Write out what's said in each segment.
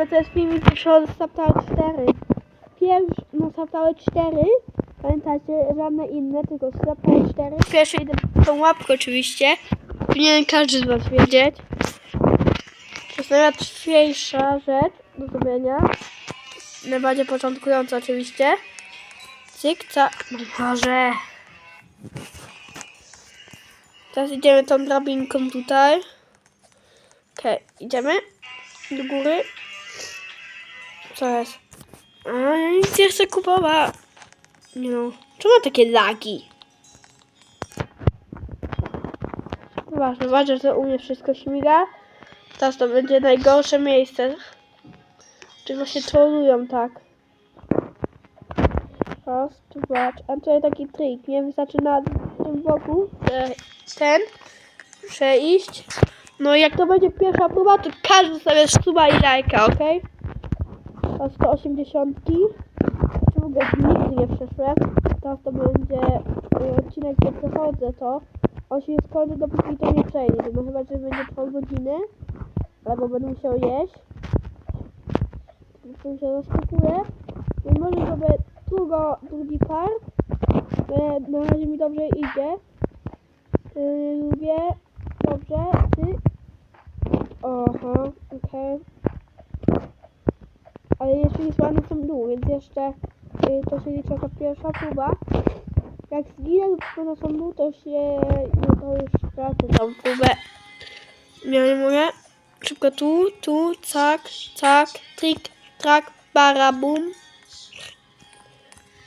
ogóle to jest filmik pierwszy z Subtower 4. Pierwszy, no Subtower 4. Pamiętacie, żadne inne, tylko Subtower 4. Pierwszy idę tą łapkę oczywiście. Powinien każdy z was wiedzieć. To jest najłatwiejsza rzecz do zrobienia. Najbardziej początkująca oczywiście. Cyk, ca... No Boże. Teraz idziemy tą drabinką tutaj. Okej, idziemy do góry. Jest? A, ja nic nie chcę kupować. No. Czemu takie lagi? Ważne, ważne, że u mnie wszystko śmiga. Teraz to będzie najgorsze miejsce. Czy właśnie trollują tak. Raz, dwa. A tutaj taki trik. Nie wystarczy na tym boku ten przejść. No i jak to będzie pierwsza próba, to każdy sobie suba i lajka, ok? To 180. W ogóle nigdy nie przeszłem. Teraz to będzie y, odcinek, gdzie przechodzę to. On się nie skończy, dopóki to nie przejdzie. No chyba, że będzie trwał godziny. Albo będę musiał jeść. Tu się rozkupuję. No może sobie drugo, drugi part. E, Na razie mi dobrze idzie. Yy, lubię. Dobrze. Ty. Aha, okej. Ale jeszcze nie słany są dół, więc jeszcze y, to się liczy jako pierwsza próba. Jak zginę lub są dół, to się no to już stracę tą próbę. Ja nie mogę. Szybko tu, tu, cak, cak, trik, trak, barabum.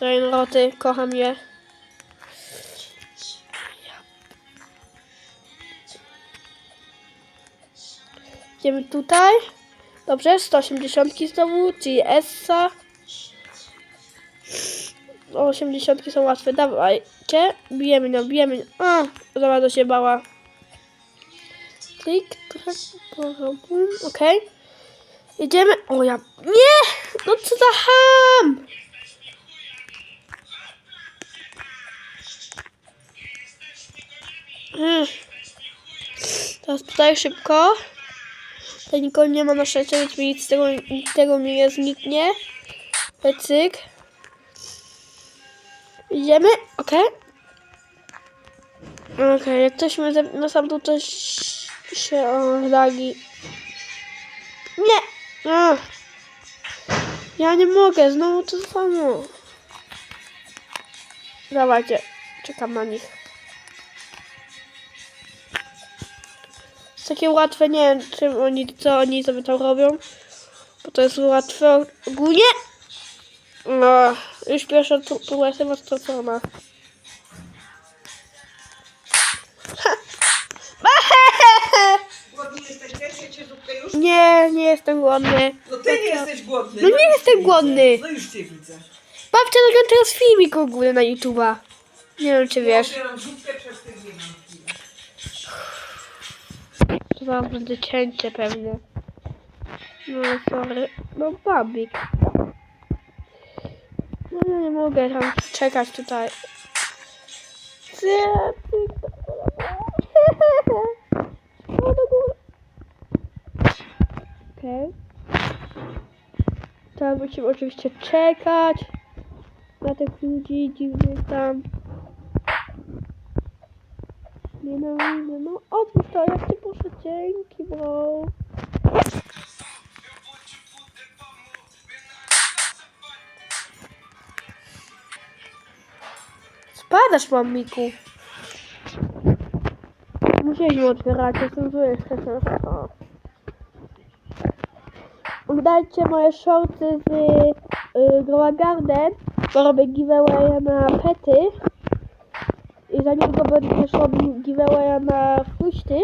Rainroty, kocham je. Idziemy tutaj. Dobrze, 180 znowu, czyli Essa. 80 są łatwe, dawajcie. Bijemy no, bijemy. A, za bardzo się bała. Klik, trak, okej. Jedziemy. O ja. Nie! No co za ham! Ech. Teraz tutaj szybko. Tutaj nikogo nie ma na szczęście, więc mi nic z tego, tego nie zniknie. Cyk. Idziemy, okej. Okej, jak ktoś mnie na sam to ś- się o. Nie! Ach. Ja nie mogę, znowu to samo. Dawajcie, czekam na nich. Takie łatwe, nie wiem czym oni, co oni sobie tam robią. Bo to jest łatwe ogólnie. No, już pierwsza próba jestem stracona. Głodni jesteście? Chcecie zupkę już? Nie, nie jestem głodny. No ty nie jesteś głodny. No nie już jestem cię głodny. Widzę. No już cię widzę. Babcia nagrała teraz filmik ogólnie na YouTube'a. Nie wiem czy Ja wiesz. zupkę To zaraz będzie cięcie pewnie. No sorry. No babik. No ja nie mogę tam czekać tutaj. Ty- No do góry. Okej. Teraz musimy oczywiście czekać na tych ludzi dziwnych tam. Nienawidzę, no otwórz to, Spadasz, mamiku. Musieliśmy otwierać, jestem zły. Oglądajcie moje shorty z y, Growa Garden, bo robię giveaway na pety. I za niedługo będę też robił giveawaya na fuśty.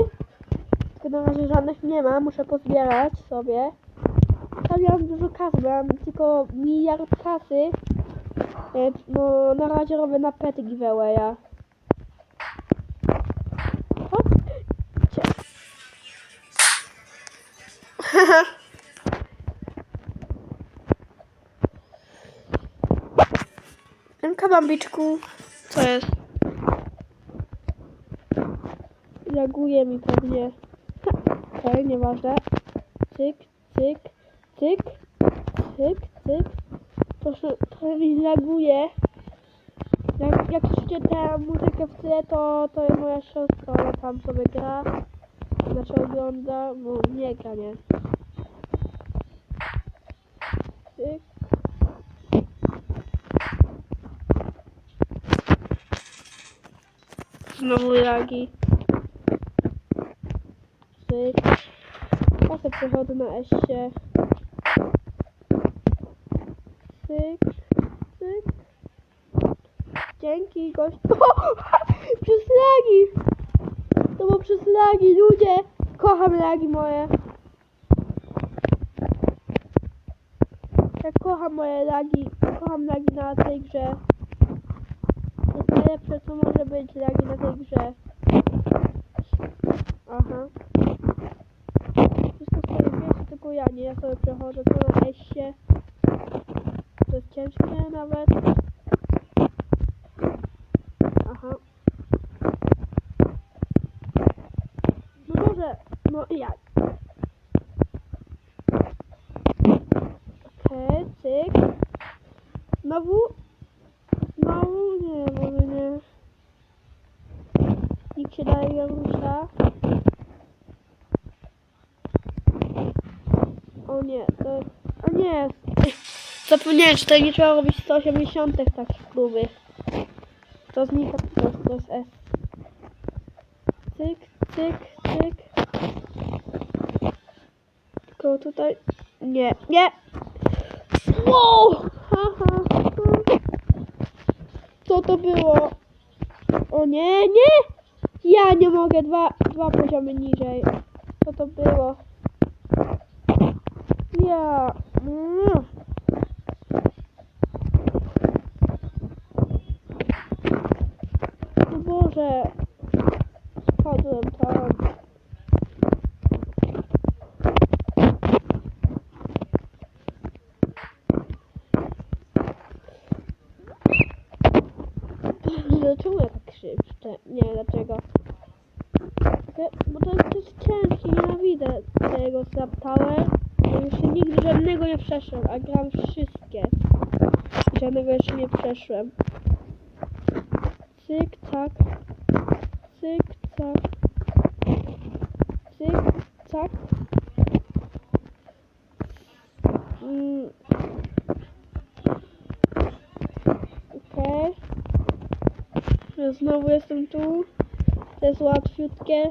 Tylko na razie żadnych nie ma, muszę pozbierać sobie. Tam ja mam dużo kasy, mam tylko miliard kasy. Więc no na razie robię na pety giveawaya. Emka Bambiczku, co jest? Reaguje mi pewnie. Okej, nieważne. Cyk, cyk, cyk, cyk, cyk. Proszę, trochę mi laguje. Jak, jak słyszycie tę muzykę w tle, to, to jest moja siostra, ona tam sobie gra. Znaczy ogląda, bo nie gra, nie. Cyk. Znowu lagi. Cyk. Ja przechodzę na. Cyk, cyk. Dzięki, gość. przez lagi! To było przez lagi, ludzie! Kocham lagi moje. Ja kocham moje lagi. Kocham lagi na tej grze. To jest najlepsze, co może być lagi na tej grze. Aha. Wszystko sobie wiecie, tylko ja nie. Ja sobie przechodzę to na eście. To jest ciężkie nawet. Aha. No może, no i jak? Okej, cyk. Znowu? Znowu? Nie, może nie. Nikt się dalej nie rusza. O nie, to... O nie! Zapomniałem, że tutaj nie trzeba robić 180 tak próby. To znika po prostu, jest S. Cyk, cyk, cyk. Tylko tutaj... Nie, nie! Wow! Ha, ha, ha. Co to było? O nie, nie! Ja nie mogę, dwa, dwa poziomy niżej. Co to było? Ja... Mm. O Boże. Spadłem tam. Dlaczego ja tak krzyczę? Nie wiem dlaczego. Te- Bo to jest, to jest ciężkie, nienawidzę tego Slap Tower. Bo jeszcze nigdy żadnego nie przeszłem, a gram wszystkie. Żadnego jeszcze nie przeszłem. Cyk, tak. Cyk, tak. Cyk, tak. Mm. Ja Znowu jestem tu. To jest łatwiutkie.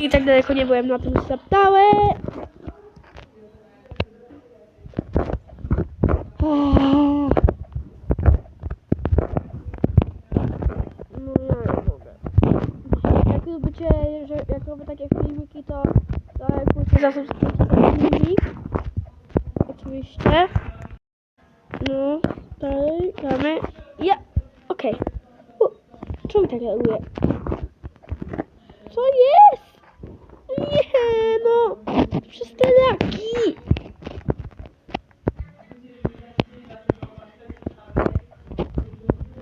Nie tak daleko nie byłem na tym zaptałe. No ja nie mogę. Jak lubicie, że jak robię takie filmiki, to, to jakbyście zasubskrybowali filmik. Oczywiście. No, dalej, damy. Ja, okej. U, Czemu tak reaguje? Co jest? Nie, no, przez te laki.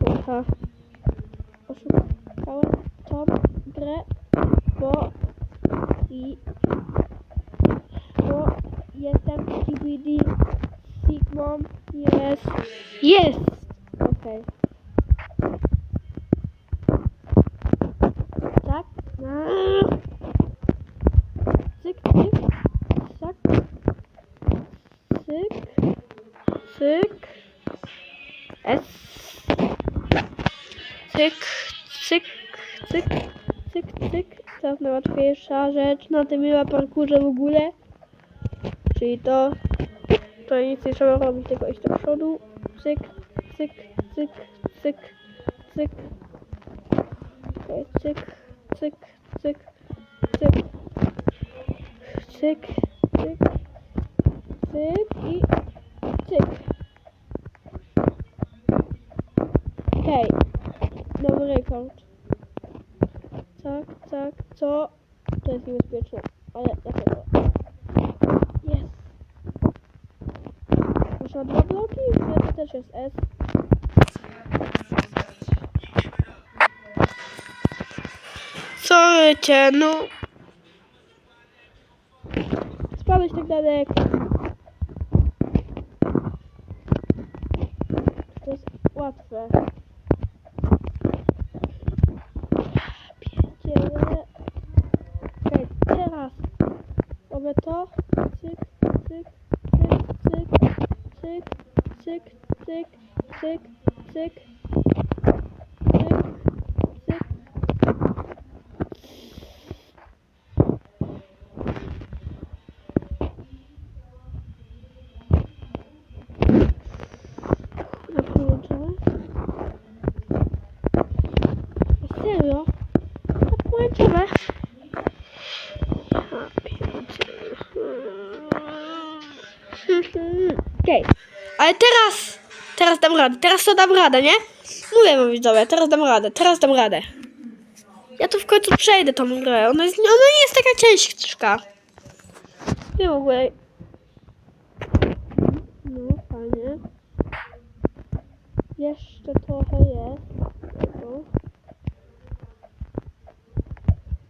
Aha. Oszukałem grę, bo i bo jestem CBD Sigmon jest jest okej tak Aaa. cyk cyk tak cyk cyk S cyk cyk cyk cyk cyk jest najłatwiejsza rzecz na tym miła parkurze w ogóle czyli to to nic nie trzeba robić tylko iść do przodu cyk cyk cyk cyk cyk. Okej, cyk, cyk, cyk, cyk. Cyk, cyk, cyk i cyk. Okej, nowy rekord. Co? To jest niebezpieczne, ale dlaczego? Jest. Muszę dwa bloki? Nie, to też jest S. Sorry cię, no. Spadłeś tak daleko. To jest łatwe. Pierdziele. Okej, teraz robię to. Cyk, cyk, cyk, cyk, cyk, cyk, cyk, cyk, cyk, cyk. Na połączone? Serio? Na połączone? Ja pierdzielę. Okej, ale teraz, teraz dam radę, teraz to dam radę, nie? Mówię wam widzowie, teraz dam radę, teraz dam radę. Ja tu w końcu przejdę tą grę, ona, jest, ona nie jest taka ciężka. Nie w ogóle. No, fajnie. Jeszcze trochę jest.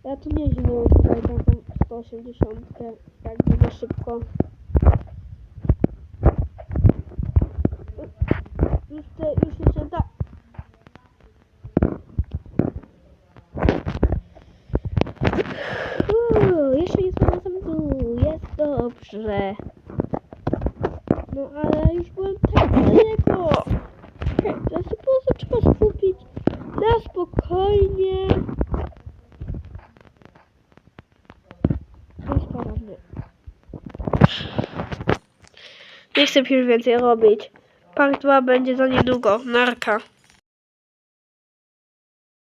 Ja tu nieźle tutaj na tą 180 tak szybko. Już, te, już jeszcze tak. Uuu, jeszcze jest na samym dół, jest dobrze. No ale już byłem tak daleko. Teraz się po prostu trzeba skupić na spokojnie. Mnie. Nie chcę już więcej robić. Part 2 będzie za niedługo. Narka.